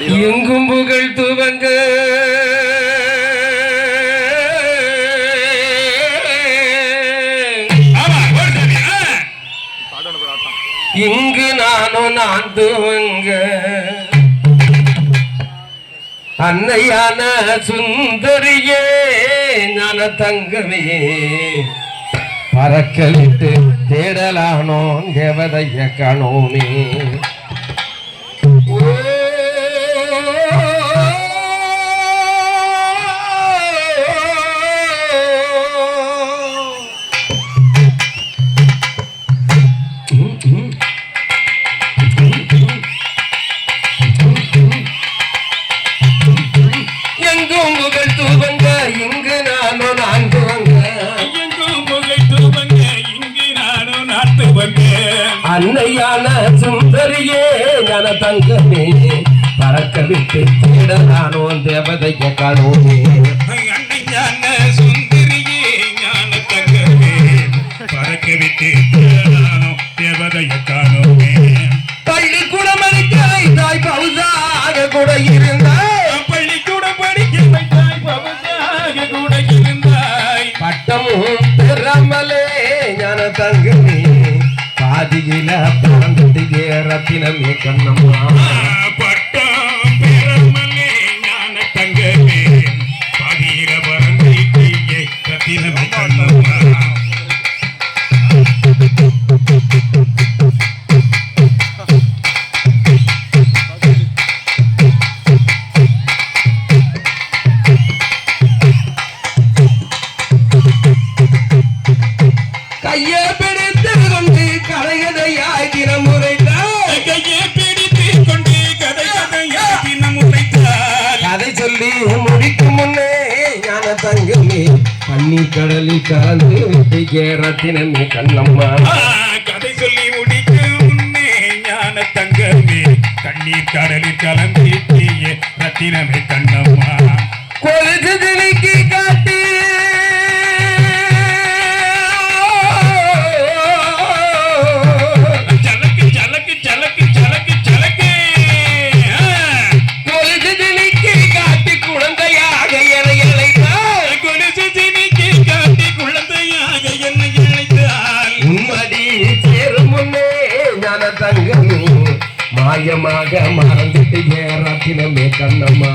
எங்கும் புகழ் துவங்க. இங்கு நானும் நான் துவங்க. அன்னையான சுந்தரியே ஞான தங்கமே. பறக்க விட்டு தேடலானோ தேவதைய கணோமே. நானும் நாட்டு வந்தேன். அன்னையான சுந்தரியே ஞான தங்கமே பறக்க விட்டு தேடலானோ தேவதைய காணோமே அன்னையான சுந்தரியே ஞான தங்கமே, பறக்க விட்டு தேடானோ தேவதைய காணோமே. பள்ளிக்கூடம் அடிக்கலை தாய் பவுசாக கூட இருந்தாய் பள்ளிக்கூடம் படிக்க வைத்தாய், பவனியாக கூட இருந்தாய். பட்டமும் பெறாமலே ஞான தங்கமே பாதியில பிறந்ததுகே ரத்தினமே கண்ணம்மா. சொல்லி முடிக்கும் முன்னே ஞான தங்கமே. பன்னீர் கடலில் கலந்து விட்டு ரத்தினமே கண்ணம்மா கதை சொல்லி முடிக்கும் முன்னே ஞான தங்கமே. கண்ணீர் கடலில் கலந்தீட்டியே ரத்தினமே கண்ணம்மா. கொலுசு தங்கமே மாயமாக மறந்துட்டு ஏறாத்தினமே கண்ணம்மா.